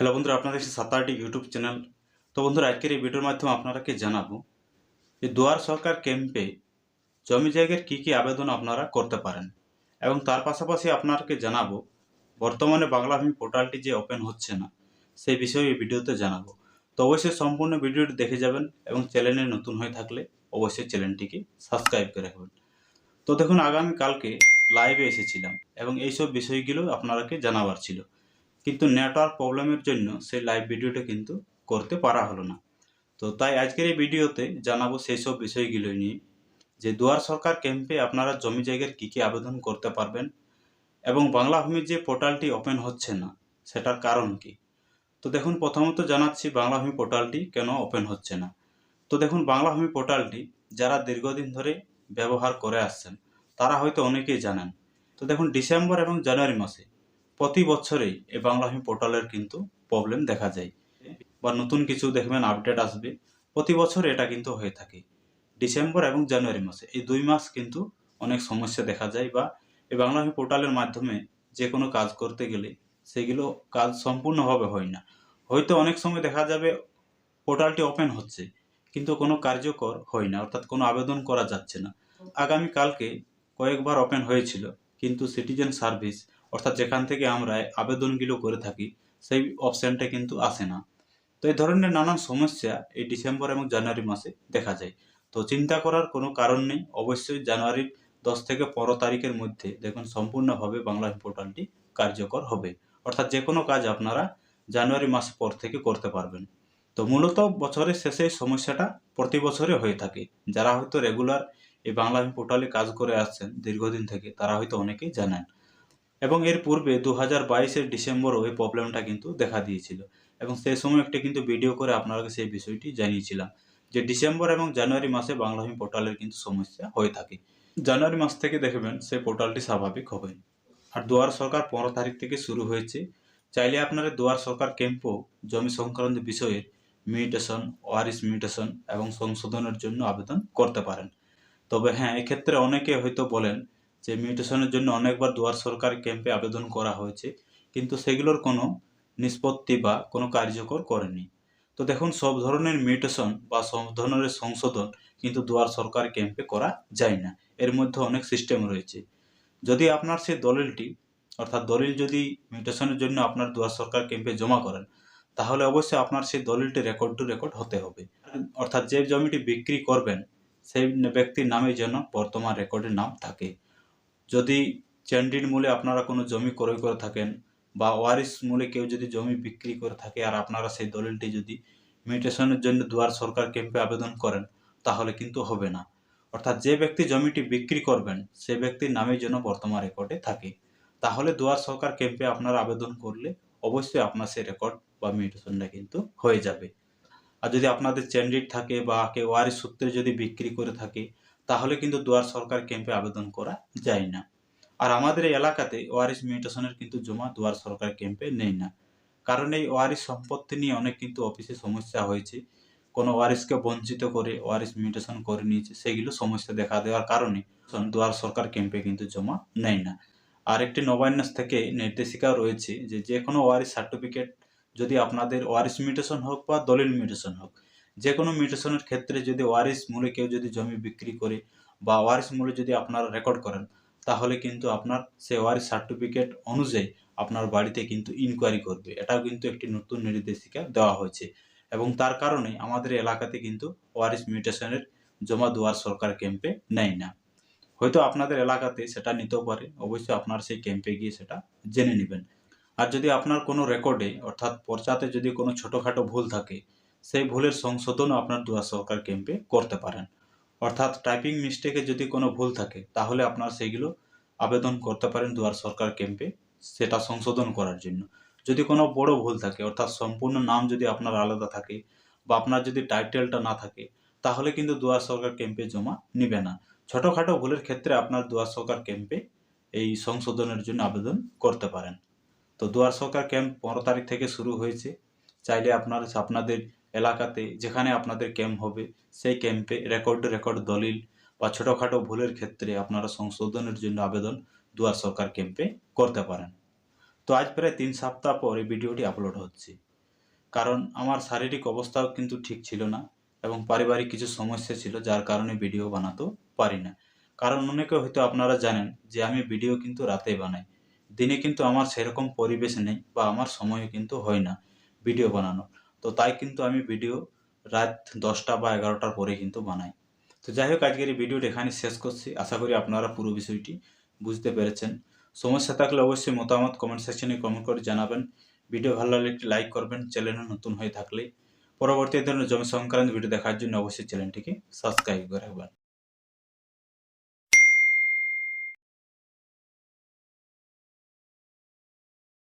Hello বন্ধুরা আপনাদের সাতারটি YouTube channel. তো বন্ধুরা, আজকের এই ভিডিওর মাধ্যমে আপনারাকে জানাব যে দুয়ার সরকার ক্যাম্পে জমি জায়গার কী কী আবেদন আপনারা করতে পারেন এবং তার পাশাপাশি আপনাকে জানাব, বর্তমানে বাংলা ভূমি পোর্টালটি যে ওপেন হচ্ছে না, সেই বিষয়ে এই ভিডিওতে জানাব। তো অবশ্যই সম্পূর্ণ ভিডিওটি দেখে যাবেন এবং চ্যানেলে নতুন হয়ে থাকলে অবশ্যই চ্যানেলটিকে সাবস্ক্রাইব করে রাখবেন। তো দেখুন আগামী কালকে লাইভে এসেছিলাম এবং এইসব বিষয়গুলো আপনারাকে জানাবার ছিল। কিন্তু নেটওয়ার্ক প্রবলেমের জন্য সেই লাইভ ভিডিওটা কিন্তু করতে পারা হলো না। তো তাই আজকের এই ভিডিওতে জানাব সেই সব বিষয়গুলো নিয়ে যে দুয়ার সরকার ক্যাম্পে আপনারা জমি জায়গার কী কী আবেদন করতে পারবেন এবং বাংলা ভূমির যে পোর্টালটি ওপেন হচ্ছে না, সেটার কারণ কি? তো দেখুন, প্রথমত জানাচ্ছি বাংলা ভূমি পোর্টালটি কেন ওপেন হচ্ছে না। তো দেখুন, বাংলা ভূমি পোর্টালটি যারা দীর্ঘদিন ধরে ব্যবহার করে আসছেন, তারা হয়তো অনেকেই জানেন। তো দেখুন, ডিসেম্বর এবং জানুয়ারি মাসে প্রতি বছরেই এই বাংলা ভূমি পোর্টালের কিন্তু প্রবলেম দেখা যায়। বা নতুন কিছু দেখবেন আপডেট আসবে। প্রতি বছর এটা কিন্তু হয়ে থাকে। ডিসেম্বর এবং জানুয়ারি মাসে এই দুই মাস কিন্তু অনেক সমস্যা দেখা যায় বা এই বাংলা ভূমি পোর্টালের মাধ্যমে যে কোনো কাজ করতে গেলে সেগুলো কাজ সম্পূর্ণভাবে হয় না। হয়তো অনেক সময় দেখা যাবে পোর্টালটি ওপেন হচ্ছে, কিন্তু কোনো কার্যকর হয় না, অর্থাৎ কোনো আবেদন করা যাচ্ছে না। আগামী কালকে কয়েকবার ওপেন হয়েছিল, কিন্তু সিটিজেন সার্ভিস অর্থাৎ যেখান থেকে আমরা আবেদনগুলো করে থাকি, সেই অপশানটা কিন্তু আসে না। তো এই ধরনের নানান সমস্যা এই ডিসেম্বর এবং জানুয়ারি মাসে দেখা যায়। তো চিন্তা করার কোনো কারণ নেই। অবশ্যই জানুয়ারির দশ থেকে পনেরো তারিখের মধ্যে দেখুন সম্পূর্ণভাবে বাংলা পোর্টালটি কার্যকর হবে। অর্থাৎ যে কোনো কাজ আপনারা জানুয়ারি মাস পর থেকে করতে পারবেন। তো মূলত বছরের শেষে এই সমস্যাটা প্রতি বছরে হয়ে থাকে। যারা হয়তো রেগুলার এই বাংলা পোর্টালে কাজ করে আসছেন দীর্ঘদিন থেকে, তারা হয়তো অনেকেই জানেন। এবং এর পূর্বে দু হাজার বাইশের ডিসেম্বরও এই প্রবলেমটা কিন্তু দেখা দিয়েছিল। এবং সেই সময় একটা কিন্তু ভিডিও করে আপনাকে সেই বিষয়টি জানিয়েছিলাম যে ডিসেম্বর এবং জানুয়ারি মাসে বাংলা ভূমি পোর্টালের কিন্তু সমস্যা হয়ে থাকে। জানুয়ারি মাস থেকে দেখবেন সেই পোর্টালটি স্বাভাবিক হবে আর দুয়ার সরকার পনেরো তারিখ থেকে শুরু হয়েছে। চাইলে আপনারা দুয়ার সরকার ক্যাম্পও জমি সংক্রান্ত বিষয়ে মিউটেশন ওয়ারিস মিউটেশন এবং সংশোধনের জন্য আবেদন করতে পারেন। তবে হ্যাঁ এক্ষেত্রে অনেকে হয়তো বলেন যে মিউটেশনের জন্য অনেকবার দুয়ার সরকার ক্যাম্পে আবেদন করা হয়েছে, কিন্তু সেগুলোর কোনো নিষ্পত্তি বা কোনো কার্যকর করেনি। তো দেখুন, সব ধরনের মিউটেশন বা সব ধরনের সংশোধন কিন্তু দুয়ার সরকার ক্যাম্পে করা যায় না। এর মধ্যে অনেক সিস্টেম রয়েছে। যদি আপনার সেই দলিলটি, অর্থাৎ দলিল যদি মিউটেশনের জন্য আপনার দুয়ার সরকার ক্যাম্পে জমা করেন, তাহলে অবশ্যই আপনার সেই দলিলটি রেকর্ড টু রেকর্ড হতে হবে। অর্থাৎ যে জমিটি বিক্রি করবেন, সেই ব্যক্তির নামে যেন বর্তমান রেকর্ডের নাম থাকে। যদি চেন্ডির মূলে আপনারা কোনো জমি ক্রয় করে থাকেন বা ওয়ারিস মূলে কেউ যদি জমি বিক্রি করে থাকে আর আপনারা সেই দলিলটি যদি মিউটেশনের জন্য দুয়ার সরকার ক্যাম্পে আবেদন করেন, তাহলে কিন্তু হবে না। অর্থাৎ যে ব্যক্তি জমিটি বিক্রি করবেন, সে ব্যক্তির নামে যেন বর্তমান রেকর্ডে থাকে। তাহলে দুয়ার সরকার ক্যাম্পে আপনারা আবেদন করলে অবশ্যই আপনার সেই রেকর্ড বা মিউটেশনটা কিন্তু হয়ে যাবে। আর যদি আপনাদের চেন্ডিট থাকে বা কেউ ওয়ারিস সূত্রে যদি বিক্রি করে থাকে তাহলে কিন্তু দুয়ার সরকার ক্যাম্পে আবেদন করা যায় না। আর আমাদের এই এলাকাতে ওয়ারিস মিউটেশনের কিন্তু জমা দুয়ার সরকার ক্যাম্পে নেই না। কারণ এই ওয়ারিস সম্পত্তি নিয়ে অনেক কিন্তু অফিসে সমস্যা হয়েছে। কোনো ওয়ারিসকে বঞ্চিত করে ওয়ারিস মিউটেশন করে নিয়েছে, সেগুলো সমস্যা দেখা দেওয়ার কারণে দুয়ার সরকার ক্যাম্পে কিন্তু জমা নেয় না। আর একটি নবান্যাস থেকে নির্দেশিকা রয়েছে যে যে কোনো ওয়ারিস সার্টিফিকেট যদি আপনাদের ওয়ারিস মিউটেশন হোক বা দলিল মিউটেশন হোক যে কোনো মিউটেশনের ক্ষেত্রে যদি ওয়ারিস মূলে কেউ যদি জমি বিক্রি করে বা ওয়ারিস মূলে যদি আপনারা রেকর্ড করেন, তাহলে কিন্তু আপনার সে ওয়ারিস সার্টিফিকেট অনুযায়ী আপনার বাড়িতে কিন্তু ইনকোয়ারি করবে। এটাও কিন্তু একটি নতুন নির্দেশিকা দেওয়া হয়েছে। এবং তার কারণে আমাদের এলাকাতে কিন্তু ওয়ারিস মিউটেশনের জমা দুয়ার সরকার ক্যাম্পে নেয় না। হয়তো আপনাদের এলাকাতে সেটা নিতেও পারে, অবশ্যই আপনার সেই ক্যাম্পে গিয়ে সেটা জেনে নেবেন। আর যদি আপনার কোনো রেকর্ডে অর্থাৎ পর্চাতে যদি কোনো ছোটোখাটো ভুল থাকে সেই ভুলের সংশোধনও আপনার দুয়ার সরকার ক্যাম্পে করতে পারেন। অর্থাৎ টাইপিং মিস্টেকে যদি কোনো ভুল থাকে, তাহলে আপনার সেইগুলো আবেদন করতে পারেন দুয়ার সরকার ক্যাম্পে সেটা সংশোধন করার জন্য। যদি কোনো বড় ভুল থাকে, অর্থাৎ সম্পূর্ণ নাম যদি আপনার আলাদা থাকে বা আপনার যদি টাইটেলটা না থাকে, তাহলে কিন্তু দুয়ার সরকার ক্যাম্পে জমা নিবে না। ছোটোখাটো ভুলের ক্ষেত্রে আপনার দুয়ার সরকার ক্যাম্পে এই সংশোধনের জন্য আবেদন করতে পারেন। তো দুয়ার সরকার ক্যাম্প পনেরো তারিখ থেকে শুরু হয়েছে। চাইলে আপনার, আপনাদের এলাকাতে যেখানে আপনাদের ক্যাম্প হবে, সেই ক্যাম্পে রেকর্ড রেকর্ড দলিল বা ছোটোখাটো ভুলের ক্ষেত্রে আপনারা সংশোধনের জন্য আবেদন দুয়ার সরকার ক্যাম্পে করতে পারেন। তো আজ প্রায় তিন সপ্তাহ পর এই ভিডিওটি আপলোড হচ্ছে। কারণ আমার শারীরিক অবস্থাও কিন্তু ঠিক ছিল না এবং পারিবারিক কিছু সমস্যা ছিল, যার কারণে ভিডিও বানাতেও পারি না। কারণ অনেকে হয়তো আপনারা জানেন যে আমি ভিডিও কিন্তু রাতে বানাই। দিনে কিন্তু আমার সেরকম পরিবেশ নেই বা আমার সময়ও কিন্তু হয় না ভিডিও বানানো তো তাই কিন্তু আমি ভিডিও রাত দশটা বা এগারোটার পরে কিন্তু বানাই। তো যাই হোক, আজকের এই ভিডিওটা এখানে শেষ করছি। আশা করি আপনারা পুরো বিষয়টি বুঝতে পেরেছেন। সমস্যা থাকলে অবশ্যই মতামত কমেন্ট সেকশনে কমেন্ট করে জানাবেন। ভিডিও ভালো লাগলে একটি লাইক করবেন। চ্যানেলে নতুন হয়ে থাকলে পরবর্তী ধরনের জমি সংক্রান্ত ভিডিও দেখার জন্য অবশ্যই চ্যানেলটিকে সাবস্ক্রাইব করে রাখবেন।